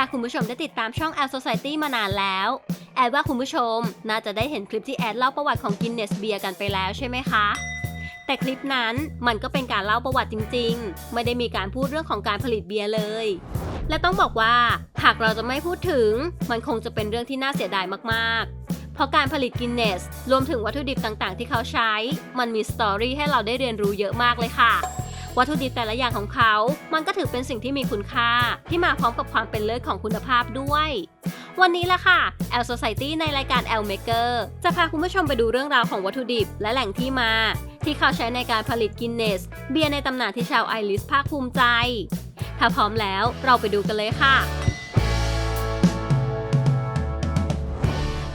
าคุณผู้ชมได้ติดตามช่อง Air Society มานานแล้ว แอดว่าคุณผู้ชมน่าจะได้เห็นคลิปที่แอดเล่าประวัติของ Guinness Beer กันไปแล้วใช่ไหมคะ แต่คลิปนั้นมันก็เป็นการเล่าประวัติจริง ๆ ไม่ได้มีการพูดเรื่องของการผลิตเบียร์เลย และต้องบอกว่าหากเราจะไม่พูดถึง มันคงจะเป็นเรื่องที่น่าเสียดายมากๆ เพราะการผลิตกินเนสรวมถึงวัตถุดิบต่างๆ ที่เขาใช้ มันมีสตอรี่ให้เราได้เรียนรู้เยอะมากเลยค่ะ วัตถุดิบแต่ละอย่างของเขา มันก็ถือเป็นสิ่งที่มีคุณค่า ที่มาพร้อมกับความเป็นเลิศของคุณภาพด้วย วันนี้ละค่ะ L Society ในรายการ L Maker จะพาคุณผู้ชมไปดูเรื่องราวของวัตถุดิบและแหล่งที่มา ที่เขาใช้ในการผลิตกินเนส เบียร์ในตำนานที่ชาวไอริสภาคภูมิใจ ถ้าพร้อมแล้วเราไปดูกันเลยค่ะ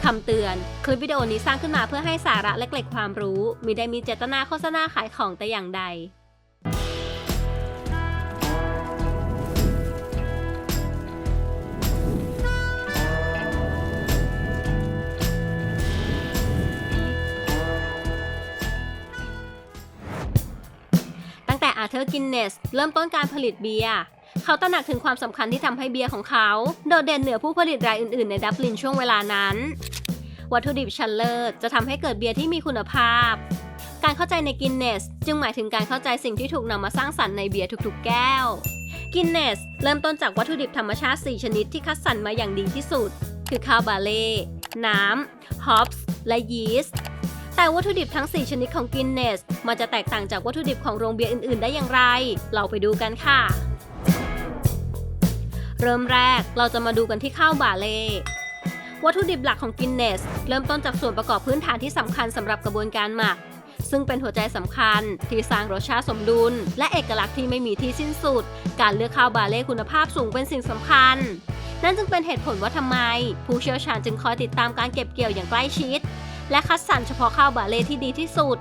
คำเตือน คลิปวิดีโอนี้สร้างขึ้นมาเพื่อให้สาระและเกร็ดความรู้ มิได้มีเจตนาโฆษณาขายของแต่อย่างใด อาเธอร์กินเนสเริ่มต้นการผลิตเบียร์เขาตระหนักถึงความสำคัญที่ทำให้เบียร์ของเขา โดดเด่นเหนือผู้ผลิตรายอื่นๆ ในดับลินช่วงเวลานั้น วัตถุดิบชั้นเลิศจะทำให้เกิดเบียร์ที่มีคุณภาพ การเข้าใจในกินเนสจึงหมายถึงการเข้าใจสิ่งที่ถูกนำมาสร้างสรรค์ในเบียร์ทุกๆ แก้วกินเนสเริ่มต้นจากวัตถุดิบธรรมชาติ 4 ชนิดที่คัดสรรมาอย่างดีที่สุด คือข้าวบาเล่ น้ำ ฮอปส์ และยีสต์ แต่วัตถุดิบทั้ง 4 ชนิดของกินเนส มันจะแตกต่างจากวัตถุดิบของโรงเบียร์อื่น ๆ ได้อย่างไร เราไปดูกันค่ะ เริ่มแรกเราจะมาดูกันที่ข้าวบาเล่วัตถุดิบหลักของกินเนส เริ่มต้นจากส่วนประกอบพื้นฐานที่สำคัญสำหรับกระบวนการหมัก ซึ่งเป็นหัวใจสำคัญ ที่สร้างรสชาติสมดุล และเอกลักษณ์ที่ไม่มีที่สิ้นสุด การเลือกข้าวบาเล่คุณภาพสูงเป็นสิ่งสำคัญ นั่นจึงเป็นเหตุผลว่าทำไม ผู้เชี่ยวชาญจึงคอยติดตามการเก็บเกี่ยวอย่างใกล้ชิด และคัดสรรเฉพาะข้าวบาเล่ที่ดีที่สุด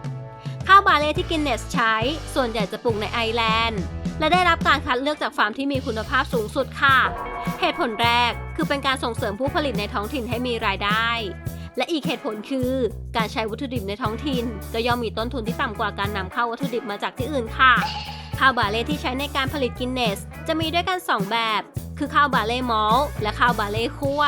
ข้าวบาเล่ที่กินเนสใช้ ส่วนใหญ่จะปลูกในไอร์แลนด์ และได้รับการคัดเลือกจากฟาร์มที่มีคุณภาพสูงสุดค่ะ เหตุผลแรกคือเป็นการส่งเสริมผู้ผลิตในท้องถิ่นให้มีรายได้ และอีกเหตุผลคือ การใช้วัตถุดิบในท้องถิ่น ก็ย่อมมีต้นทุนที่ต่ำกว่าการนำเข้าวัตถุดิบมาจากที่อื่นค่ะ ข้าวบาเล่ที่ใช้ในการผลิตกินเนส จะมีด้วยกัน 2 แบบ คือข้าวบาเล่มอลและข้าวบาเล่คั่ว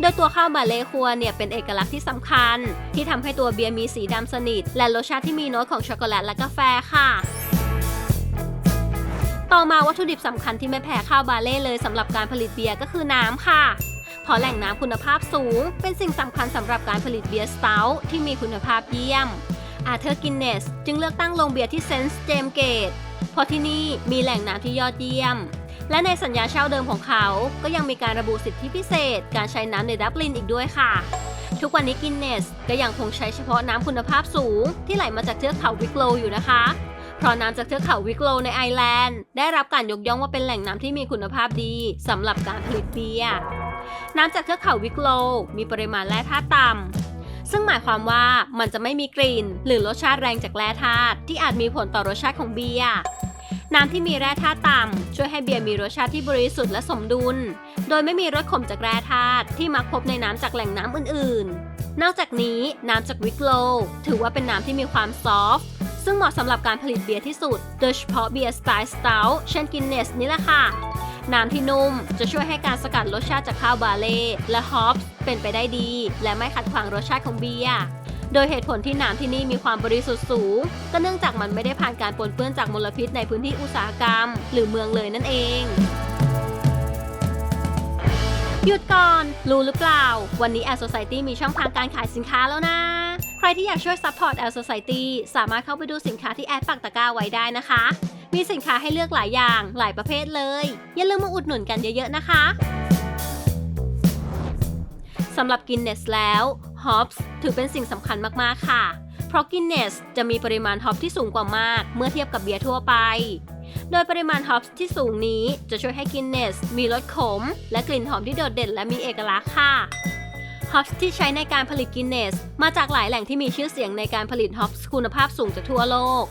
โดยตัวข้าวบาเลคัวเนี่ยเป็นเอกลักษณ์ที่สำคัญ ที่ทำให้ตัวเบียร์มีสีดำสนิท และรสชาติที่มีโน้ตของช็อกโกแลตและกาแฟค่ะต่อมาวัตถุดิบสำคัญที่ไม่แพ้ข้าวบาเล่เลยสำหรับการผลิตเบียร์ก็คือน้ำค่ะ เพราะแหล่งน้ำคุณภาพสูง เป็นสิ่งสำคัญสำหรับการผลิตเบียร์สเตาที่มีคุณภาพเยี่ยม อาเธอร์กินเนสจึงเลือกตั้งโรงเบียร์ที่เซนส์เจมเกตเพราะที่นี่มีแหล่งน้ำที่ยอดเยี่ยม และในสัญญาเช่าเดิมของเขา ก็ยังมีการระบุสิทธิพิเศษ การใช้น้ำในดับลินอีกด้วยค่ะ ทุกวันนี้กินเนสก็ยังคงใช้เฉพาะน้ำคุณภาพสูง ที่ไหลมาจากเทือกเขาวิกโลอยู่นะคะ เพราะน้ำจากเทือกเขาวิกโลในไอร์แลนด์ ได้รับการยกย่องว่าเป็นแหล่งน้ำที่มีคุณภาพดีสำหรับการผลิตเบียร์น้ำจากเทือกเขาวิกโล มีปริมาณแร่ธาตุต่ำซึ่งหมายความว่ามันจะไม่มีกลิ่น หรือรสชาติแรงจากแร่ธาตุที่อาจมีผลต่อรสชาติของเบียร์ น้ำที่มีแร่ธาตุต่ำช่วยให้เบียร์มีรสชาติที่บริสุทธิ์และสมดุล โดยไม่มีรสขมจากแร่ธาตุที่มักพบในน้ำจากแหล่งน้ำอื่นๆ นอกจากนี้น้ำจากวิกโล ถือว่าเป็นน้ำที่มีความซอฟต์ซึ่งเหมาะสำหรับการผลิตเบียร์ที่สุด โดยเฉพาะเบียร์สไตล์สเตลเช่นกินเนสนี่แหละค่ะ น้ำที่นุ่มจะช่วยให้การสกัดรสชาติจากข้าวบาเล่และฮอปส์เป็นไปได้ดี และไม่ขัดขวางรสชาติของเบียร์ โดยเหตุผลที่น้ำที่นี่มีความบริสุทธิ์สูง ก็เนื่องจากมันไม่ได้ผ่านการปนเปื้อนจากมลพิษในพื้นที่อุตสาหกรรม หรือเมืองเลยนั่นเองหยุดก่อน รู้หรือเปล่า วันนี้ Air Society มีช่องทางการขายสินค้าแล้วนะ ใครที่อยากช่วย support Air Society สามารถเข้าไปดูสินค้าที่แอดปักตะกร้าไว้ได้นะคะ มีสินค้าให้เลือกหลายอย่างหลายประเภทเลย อย่าลืมมาอุดหนุนกันเยอะๆนะคะสำหรับกินเนสแล้ว ฮอปส์ถือเป็นสิ่งสำคัญมากๆค่ะ เพราะกินเนสจะมีปริมาณฮอปที่สูงกว่ามาก เมื่อเทียบกับเบียร์ทั่วไป โดยปริมาณฮอปที่สูงนี้จะช่วยให้กินเนสมีรสขม และกลิ่นหอมที่โดดเด่นและมีเอกลักษณ์ค่ะฮอปส์ที่ใช้ในการผลิตกินเนสมาจากหลายแหล่งที่มีชื่อเสียงในการผลิตฮอปส์คุณภาพสูงจากทั่วโลก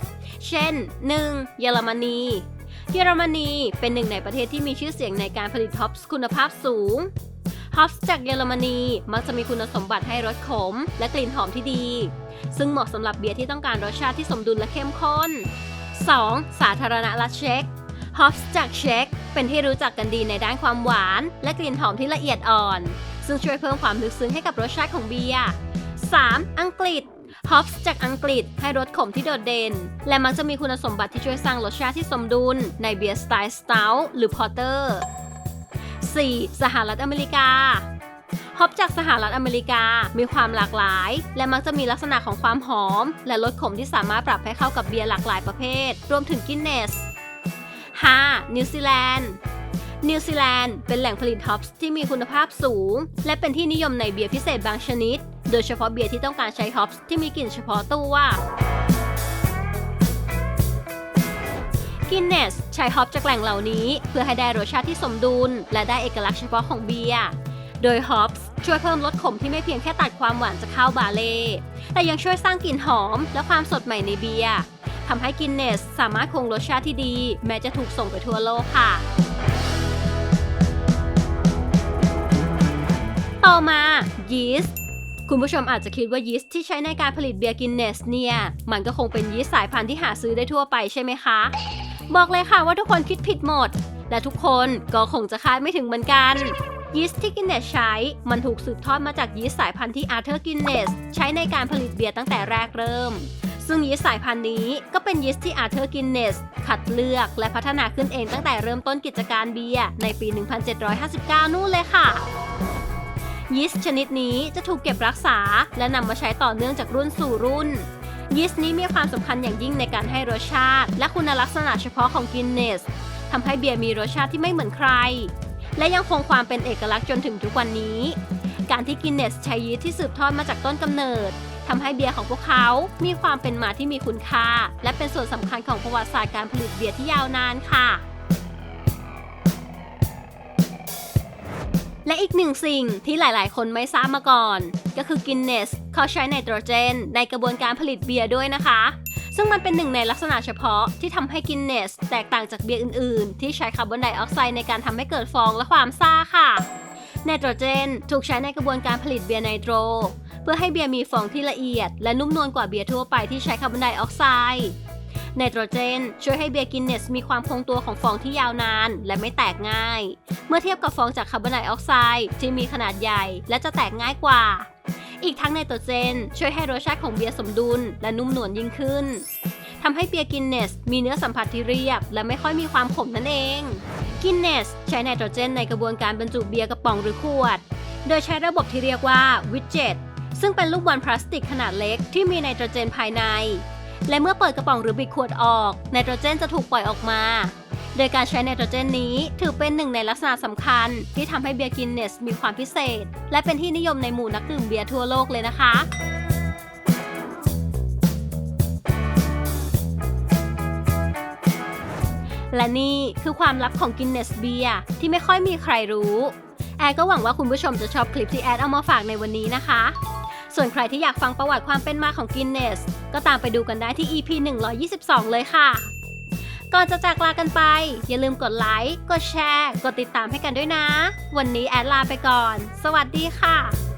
เช่น 1. เยอรมนี เยอรมนีเป็นหนึ่งในประเทศที่มีชื่อเสียงในการผลิตฮอปส์คุณภาพสูง ฮอปส์จากเยอรมนีมักจะมีคุณสมบัติให้รสขม และกลิ่นหอมที่ดี ซึ่งเหมาะสำหรับเบียร์ที่ต้องการรสชาติที่สมดุลและเข้มข้น 2. สาธารณรัฐเช็กฮอปส์จากเช็กเป็นที่รู้จักกันดีในด้านความหวาน และกลิ่นหอมที่ละเอียดอ่อน ซึ่งช่วยเพิ่มความลึกซึ้งให้กับรสชาติของเบียร์ 3. อังกฤษฮอปส์จากอังกฤษให้รสขมที่โดดเด่น และมักจะมีคุณสมบัติที่ช่วยสร้างรสชาติที่สมดุลในเบียร์สไตล์สต u ลหรือพอร์เตอร์ 4. สหรัฐอเมริกาฮอปจากสหรัฐอเมริกา มีความหลากหลาย และมักจะมีลักษณะของความหอม และรสขมที่สามารถปรับให้เข้ากับเบียร์หลากหลายประเภท รวมถึงกินเนส 5. นิวซีแลนด์นิวซีแลนด์เป็นแหล่งผลิตฮอปส์ที่มีคุณภาพสูง และเป็นที่นิยมในเบียร์พิเศษบางชนิด โดยเฉพาะเบียร์ที่ต้องการใช้ฮอปส์ที่มีกลิ่นเฉพาะตัว กินเนสใช้ฮอปจากแหล่งเหล่านี้ เพื่อให้ได้รสชาติที่สมดุล และได้เอกลักษณ์เฉพาะของเบียร์โดยฮอปส์ช่วยเพิ่มรสขมที่ไม่เพียงแค่ตัดความหวานจากข้าวบาเล่แต่ยังช่วยสร้างกลิ่นหอม และความสดใหม่ในเบียร์ทำให้กินเนสสามารถคงรสชาติที่ดี แม้จะถูกส่งไปทั่วโลกค่ะ ต่อมายีสต์คุณผู้ชมอาจจะคิดว่ายีสต์ที่ใช้ในการผลิตเบียร์กินเนสเนี่ย มันก็คงเป็นยีสต์สายพันธุ์ที่หาซื้อได้ทั่วไปใช่ไหมคะ บอกเลยค่ะว่าทุกคนคิดผิดหมด และทุกคนก็คงจะคาดไม่ถึงเหมือนกัน ยีสต์ที่กินเนสใช้ มันถูกสืบทอดมาจากยีสต์สายพันธุ์ที่อาร์เธอร์กินเนสใช้ในการผลิตเบียร์ตั้งแต่แรกเริ่ม ซึ่งยีสต์สายพันธุ์นี้ก็เป็นยีสต์ที่อาร์เธอร์กินเนสคัดเลือกและพัฒนาขึ้นเองตั้งแต่เริ่มต้นกิจการเบียร์ในปี 1759 นู่นเลยค่ะยีสต์ชนิดนี้จะถูกเก็บรักษา และนำมาใช้ต่อเนื่องจากรุ่นสู่รุ่น ยีสต์นี้มีความสำคัญอย่างยิ่งในการให้รสชาติ และคุณลักษณะเฉพาะของกินเนสทำให้เบียร์มีรสชาติที่ไม่เหมือนใคร และยังคงความเป็นเอกลักษณ์จนถึงทุกวันนี้ การที่กินเนสใช้ยีสต์ที่สืบทอดมาจากต้นกำเนิดทำให้เบียร์ของพวกเขา มีความเป็นมาที่มีคุณค่า และเป็นส่วนสำคัญของประวัติศาสตร์การผลิตเบียร์ที่ยาวนานค่ะ และอีกหนึ่งสิ่งที่หลายๆ คนไม่ทราบมาก่อน ก็คือกินเนสเขาใช้ไนโตรเจน ในกระบวนการผลิตเบียร์ด้วยนะคะ ซึ่งมันเป็นหนึ่งในลักษณะเฉพาะที่ทำให้กินเนสแตกต่างจากเบียร์อื่น ๆ ที่ใช้คาร์บอนไดออกไซด์ในการทำให้เกิดฟองและความซ่าค่ะไนโตรเจนถูกใช้ในกระบวนการผลิตเบียร์ไนโตร เพื่อให้เบียร์มีฟองที่ละเอียด และนุ่มนวลกว่าเบียร์ทั่วไปที่ใช้คาร์บอนไดออกไซด์ ไนโตรเจน ช่วยให้เบียร์กินเนสมีความคงตัวของฟองที่ยาวนาน และไม่แตกง่าย เมื่อเทียบกับฟองจากคาร์บอนไดออกไซด์ที่มีขนาดใหญ่ และจะแตกง่ายกว่า อีกทั้งไนโตรเจน ช่วยให้รสชาติของเบียร์สมดุล และนุ่มนวลยิ่งขึ้นทำให้เบียร์กินเนสมีเนื้อสัมผัสที่เรียบ และไม่ค่อยมีความขมนั่นเองกินเนสใช้ไนโตรเจนในกระบวนการบรรจุเบียร์กระป๋องหรือขวด โดยใช้ระบบที่เรียกว่าวิดเจ็ตซึ่งเป็นลูกบอลพลาสติกขนาดเล็กที่มีไนโตรเจนภายใน และเมื่อเปิดกระป๋องหรือบิดขวดออกไนโตรเจนจะถูกปล่อยออกมา โดยการใช้ไนโตรเจนนี้ถือเป็นหนึ่งในลักษณะสำคัญ ที่ทำให้เบียร์กินเนสมีความพิเศษ และเป็นที่นิยมในหมู่นักดื่มเบียร์ทั่วโลกเลยนะคะและนี่คือความลับของกินเนสเบียร์ที่ไม่ค่อยมีใครรู้ แอร์ก็หวังว่าคุณผู้ชมจะชอบคลิปที่แอดเอามาฝากในวันนี้นะคะ ส่วนใครที่อยากฟังประวัติความเป็นมาของกินเนส ก็ตามไปดูกันได้ที่ EP 122 เลยค่ะ ก่อนจะจากลากันไป อย่าลืมกดไลค์ กดแชร์ กดติดตามให้กันด้วยนะ วันนี้แอดลาไปก่อน สวัสดีค่ะ